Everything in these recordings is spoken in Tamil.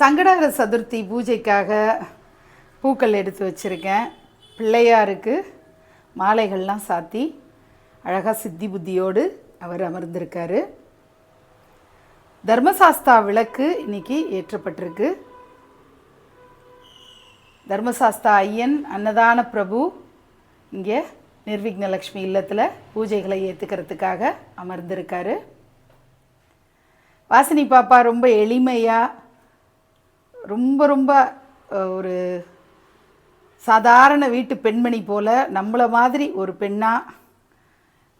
சங்கடகர சதுர்த்தி பூஜைக்காக பூக்கள் எடுத்து வச்சுருக்கேன். பிள்ளையாருக்கு மாலைகள்லாம் சாத்தி அழகாக சித்தி புத்தியோடு அவர் அமர்ந்திருக்காரு. தர்மசாஸ்தா விளக்கு இன்னைக்கு ஏற்றப்பட்டிருக்கு. தர்மசாஸ்தா ஐயன் அன்னதான பிரபு இங்கே நிர்விக்னலக்ஷ்மி இல்லத்தில் பூஜைகளை ஏற்றுக்கிறதுக்காக அமர்ந்திருக்காரு. வாசினி பாப்பா ரொம்ப எளிமையாக ரொம்ப ரொம்ப ஒரு சாதாரண வீட்டு பெண்மணி போல் நம்மளை மாதிரி ஒரு பெண்ணாக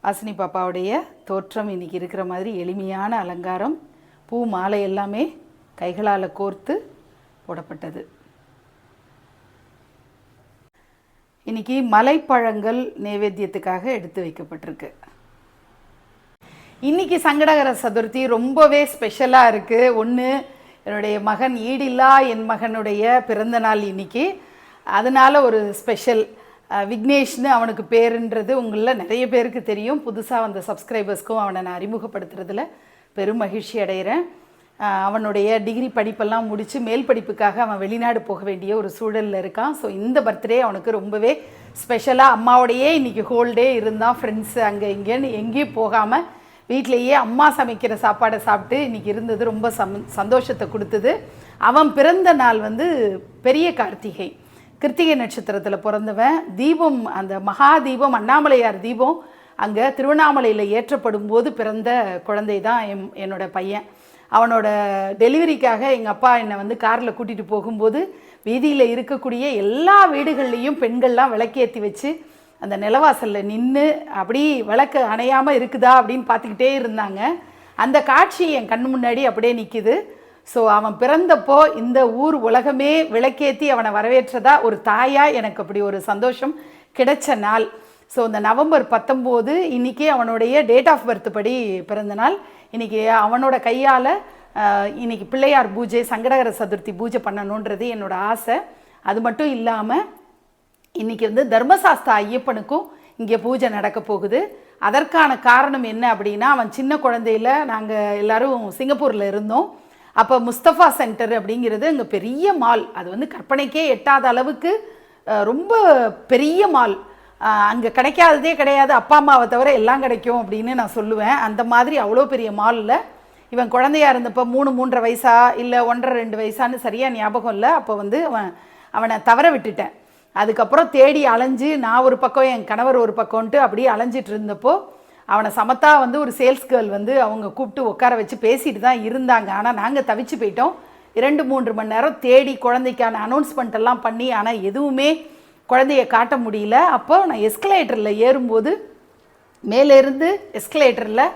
ஆசினி பாப்பாவுடைய தோற்றம் இன்னைக்கு இருக்கிற மாதிரி எளிமையான அலங்காரம் பூ மாலை எல்லாமே கைகளால் கோர்த்து போடப்பட்டது. இன்றைக்கி மலைப்பழங்கள் நைவேத்தியத்துக்காக எடுத்து வைக்கப்பட்டிருக்கு. இன்றைக்கி சங்கடகர சதுர்த்தி ரொம்பவே ஸ்பெஷலாக இருக்குது ஒன்று என்னுடைய மகன் ஈடில்லா என் மகனுடைய பிறந்த நாள் இன்னைக்கு. அதனால ஒரு ஸ்பெஷல் விக்னேஷ்னு அவனுக்கு பேருன்றது உங்களில் நிறைய பேருக்கு தெரியும். புதுசாக வந்த சப்ஸ்கிரைபர்ஸ்க்கும் அவனை நான் அறிமுகப்படுத்துறதுல பெரும் மகிழ்ச்சி அடைகிறேன். அவனுடைய டிகிரி படிப்பெல்லாம் முடித்து மேல் படிப்புக்காக அவன் வெளிநாடு போக வேண்டிய ஒரு சூழலில் இருக்கான். ஸோ இந்த பர்த்டே அவனுக்கு ரொம்பவே ஸ்பெஷலாக அம்மாவோடையே இன்றைக்கி ஹோல் டே இருந்தான். ஃப்ரெண்ட்ஸ் அங்கே இங்கேன்னு எங்கேயும் போகாமல் வீட்டிலேயே அம்மா சமைக்கிற சாப்பாடை சாப்பிட்டு இன்றைக்கி இருந்தது ரொம்ப சம் சந்தோஷத்தை கொடுத்தது. அவன் பிறந்த நாள் வந்து பெரிய கார்த்திகை. கிருத்திகை நட்சத்திரத்தில் பிறந்தவன். தீபம் அந்த மகா தீபம் அண்ணாமலையார் தீபம் அங்கே திருவண்ணாமலையில் ஏற்றப்படும் போது பிறந்த குழந்தை தான் என் என்னோட பையன். அவனோட டெலிவரிக்காக எங்கள் அப்பா என்னை வந்து காரில் கூட்டிகிட்டு போகும்போது வீதியில் இருக்கக்கூடிய எல்லா வீடுகள்லேயும் பெண்கள்லாம் விளக்கேற்றி வச்சு அந்த நிலவாசலில் நின்று அப்படி விளக்கு அணையாமல் இருக்குதா அப்படின்னு பார்த்துக்கிட்டே இருந்தாங்க. அந்த காட்சி என் கண் முன்னாடி அப்படியே நிற்கிது ஸோ அவன் பிறந்தப்போ இந்த ஊர் உலகமே விளக்கேற்றி அவனை வரவேற்றதா ஒரு தாயாக எனக்கு அப்படி ஒரு சந்தோஷம் கிடைச்ச நாள். ஸோ இந்த நவம்பர் பத்தொம்போது இன்றைக்கி அவனுடைய டேட் ஆஃப் பர்த் படி பிறந்த நாள். இன்றைக்கி அவனோட கையால் இன்றைக்கி பிள்ளையார் பூஜை சங்கடகர சதுர்த்தி பூஜை பண்ணணுன்றது என்னோடய ஆசை. அது மட்டும் இல்லாமல் இன்றைக்கி வந்து தர்மசாஸ்தா ஐயப்பனுக்கும் இங்கே பூஜை நடக்க போகுது. அதற்கான காரணம் என்ன அப்படின்னா அவன் சின்ன குழந்தையில் நாங்கள் எல்லோரும் சிங்கப்பூரில் இருந்தோம். அப்போ முஸ்தஃபா சென்டர் அப்படிங்கிறது அங்கே பெரிய மால். அது வந்து கற்பனைக்கே எட்டாத அளவுக்கு ரொம்ப பெரிய மால். அங்கே கிடைக்காததே கிடையாது. அப்பா அம்மாவை தவிர எல்லாம் கிடைக்கும் அப்படின்னு நான் சொல்லுவேன். அந்த மாதிரி அவ்வளோ பெரிய மாலில் இவன் குழந்தையாக இருந்தப்போ மூணு மூன்றரை வயசா இல்லை ஒன்றரை ரெண்டு வயசான்னு சரியாக ஞாபகம் இல்லை. அப்போ வந்து அவன் அவனை தவற விட்டுட்டேன். அதுக்கப்புறம் தேடி அலைஞ்சு நான் ஒரு பக்கம் என் கணவர் ஒரு பக்கம்ன்ட்டு அப்படியே அலைஞ்சிட்டு இருந்தப்போ அவனை சமத்தா வந்து ஒரு சேல்ஸ் கேர்ள் வந்து அவங்க கூப்பிட்டு உட்கார வச்சு பேசிட்டு தான் இருந்தாங்க. ஆனால் நாங்கள் தவிச்சு போயிட்டோம். இரண்டு மூன்று மணி நேரம் தேடி குழந்தைக்கான அனௌன்ஸ்மெண்ட் எல்லாம் பண்ணி ஆனால் எதுவுமே குழந்தைய காட்ட முடியல. அப்போ நான் எஸ்கலேட்டரில் ஏறும்போது மேலேருந்து எஸ்கலேட்டரில்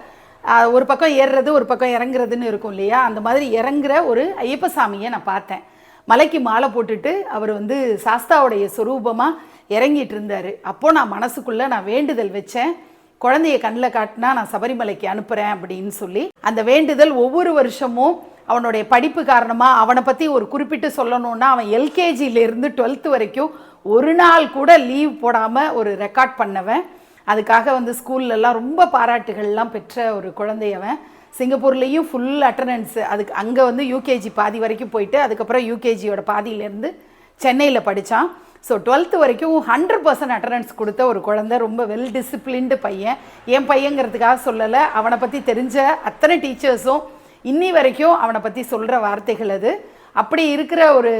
ஒரு பக்கம் ஏறுறது ஒரு பக்கம் இறங்குறதுன்னு இருக்கும் இல்லையா? அந்த மாதிரி இறங்குற ஒரு ஐயப்ப சாமியை நான் பார்த்தேன். மலைக்கு மாலை போட்டுட்டு அவர் வந்து சாஸ்தாவுடைய சொரூபமாக இறங்கிட்டு இருந்தார் அப்போது நான் மனசுக்குள்ளே நான் வேண்டுதல் வச்சேன். குழந்தைய கண்ணில் காட்டினா நான் சபரிமலைக்கு அனுப்புகிறேன் அப்படின்னு சொல்லி அந்த வேண்டுதல் ஒவ்வொரு வருஷமும் அவனுடைய படிப்பு காரணமாக அவனை பற்றி ஒரு குறிப்பிட்டு சொல்லணும்னா அவன் எல்கேஜியிலேருந்து டுவெல்த்து வரைக்கும் ஒரு நாள் கூட லீவ் போடாமல் ஒரு ரெக்கார்ட் பண்ணவன். அதுக்காக வந்து ஸ்கூல்லலாம் ரொம்ப பாராட்டுகள்லாம் பெற்ற ஒரு குழந்தையவன். சிங்கப்பூர்லேயும் ஃபுல் அட்டண்டன்ஸ் அதுக்கு அங்கே வந்து யூகேஜி பாதி வரைக்கும் போயிட்டு அதுக்கப்புறம் யூகேஜியோட பாதியிலேருந்து சென்னையில் படித்தான் ஸோ டுவெல்த்து வரைக்கும் ஹண்ட்ரட் பர்சன்ட் அட்டண்டன்ஸ் கொடுத்த ஒரு குழந்தை ரொம்ப வெல் டிசிப்ளின்டு பையன். என் பையங்கிறதுக்காக சொல்லலை அவனை பற்றி தெரிஞ்ச அத்தனை டீச்சர்ஸும் இன்னி வரைக்கும் அவனை பற்றி சொல்கிற வார்த்தைகள் அது. அப்படி இருக்கிற ஒரு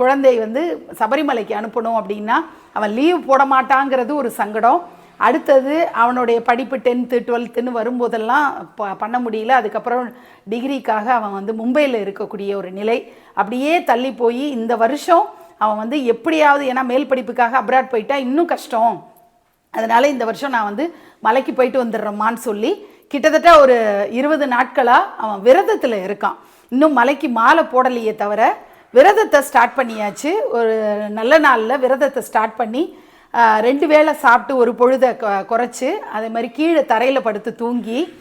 குழந்தை வந்து சபரிமலைக்கு அனுப்பணும் அப்படின்னா அவன் லீவ் போட மாட்டாங்கிறது ஒரு சங்கடம். அடுத்தது அவனுடைய படிப்பு டென்த்து டுவெல்த்துன்னு வரும்போதெல்லாம் ப- பண்ண முடியல. அதுக்கப்புறம் டிகிரிக்காக அவன் வந்து மும்பையில் இருக்கக்கூடிய ஒரு நிலை. அப்படியே தள்ளி போய் இந்த வருஷம் அவன் வந்து எப்படியாவது ஏன்னா மேல் படிப்புக்காக அப்ராட் போயிட்டா இன்னும் கஷ்டம். அதனால் இந்த வருஷம் நான் வந்து மலைக்கு போயிட்டு வந்துடுறோமான்னு சொல்லி கிட்டத்தட்ட ஒரு இருபது நாட்களாக அவன் விரதத்தில் இருக்கான். இன்னும் மலைக்கு மாலை போடலையே தவிர விரதத்தை ஸ்டார்ட் பண்ணியாச்சு. ஒரு நல்ல நாளில் விரதத்தை ஸ்டார்ட் பண்ணி ரெண்டு வேளை சாப்பிட்டு ஒரு பொழுதை கொ- அதே மாதிரி கீழே தரையில் படுத்து தூங்கி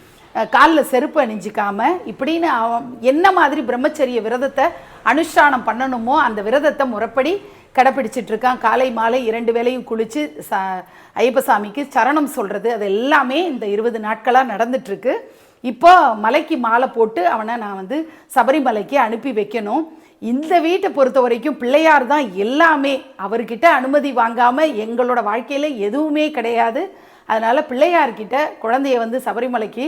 காலில் செருப்பு அணிஞ்சிக்காம இப்படின்னு அவன் என்ன மாதிரி பிரம்மச்சரிய விரதத்தை அனுஷ்டானம் பண்ணணுமோ அந்த விரதத்தை முறைப்படி கடைப்பிடிச்சிட்டு இருக்கான். காலை மாலை இரண்டு வேளையும் குளித்து ச ஐயப்பசாமிக்கு சரணம் சொல்கிறது அது எல்லாமே இந்த இருபது நாட்களாக நடந்துட்டுருக்கு இப்போ மலைக்கு மாலை போட்டு அவனை நான் வந்து சபரிமலைக்கு அனுப்பி வைக்கணும். இந்த வீட்டை பொறுத்த வரைக்கும் பிள்ளையார் தான் எல்லாமே. அவர்கிட்ட அனுமதி வாங்காமல் எங்களோட வாழ்க்கையில் எதுவுமே கிடையாது. அதனால் பிள்ளையார்கிட்ட குழந்தைய வந்து சபரிமலைக்கு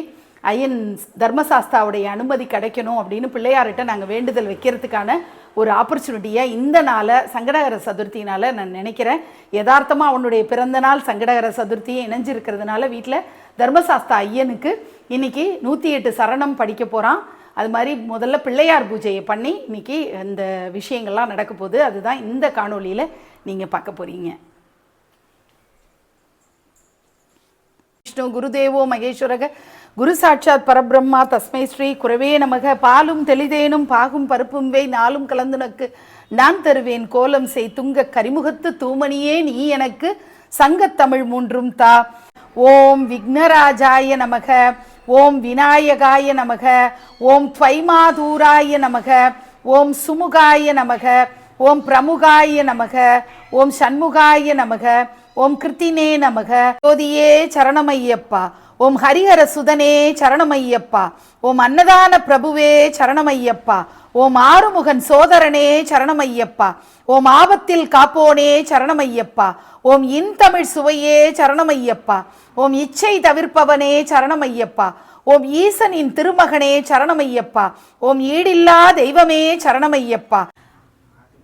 ஐயன் தர்மசாஸ்தாவுடைய அனுமதி கிடைக்கணும் அப்படின்னு பிள்ளையார்கிட்ட நாங்கள் வேண்டுதல் வைக்கிறதுக்கான ஒரு ஆப்பர்ச்சுனிட்டியாக இந்த நாளை சங்கடகர சதுர்த்தினால் நான் நினைக்கிறேன். யதார்த்தமாக அவனுடைய பிறந்த நாள் சங்கடகர சதுர்த்தியை இணைஞ்சிருக்கிறதுனால வீட்டில் தர்மசாஸ்தா ஐயனுக்கு இன்றைக்கி நூற்றி எட்டு சரணம் படிக்க போகிறான் அது மாதிரி முதல்ல பிள்ளையார் பூஜையை பண்ணி இன்னைக்கு இந்த விஷயங்கள்லாம் நடக்க போகுது. அதுதான் இந்த காணொளியில் நீங்கள் பார்க்க போகிறீங்க விஷ்ணு குருதேவோ மகேஸ்வரக குரு சாட்சாத் பரபிரம்மா தஸ்மை ஸ்ரீ குரவே நமக பாலும் தெளிதேனும் பாகும் பருப்பும் வை நாளும் கலந்துனக்கு நான் தருவேன் கோலம் செய் துங்க கரிமுகத்து தூமணியே நீ எனக்கு சங்கத்தமிழ் மூன்றும் தா. ஓம் விக்னராஜாய நமக. ஓம் விநாயகாய நமக ஓம் துவைமாதூராய நமக ஓம் சுமுகாய நமக ஓம் பிரமுகாய நமக ஓம் சண்முகாய நமக ஓம் கிருத்தினே நமக. ஜோதியே சரணமையப்பா. ஓம் ஹரிஹர சுதனே சரணமையப்பா. ஓம் அன்னதான பிரபுவே சரணமையப்பா. ஓம் ஆறுமுகன் சோதரனே சரணமையப்பா. ஓம் ஆபத்தில் காப்போனே சரணமையப்பா. ஓம் இன்தமிழ் சுவையே சரணமையப்பா. ஓம் இச்சை தவிர்ப்பவனே சரணமையப்பா. ஓம் ஈசனின் திருமகனே சரணமையப்பா. ஓம் ஈடில்லா தெய்வமே சரணமையப்பா.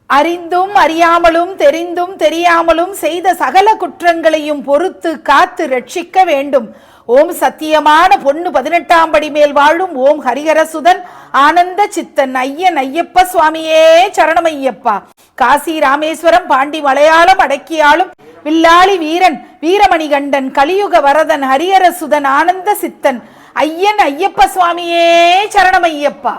அறிந்தும் அறியாமலும் தெரிந்தும் தெரியாமலும் செய்த சகல குற்றங்களையும் பொறுத்து காத்து ரட்சிக்க வேண்டும். ஓம் சத்தியமான பொண்ணு பதினெட்டாம் படி மேல் வாழும் ஓம் ஹரிஹரசுதன் ஆனந்த சித்தன் ஐயன் ஐயப்ப சுவாமியே சரணமையப்பா. காசி ராமேஸ்வரம் பாண்டி மலையாளம் அடக்கியாலும் வில்லாளி வீரன் வீரமணிகண்டன் கலியுக வரதன் ஹரிஹரசுதன் ஆனந்த சித்தன் ஐயன் ஐயப்ப சுவாமியே சரணமையப்பா.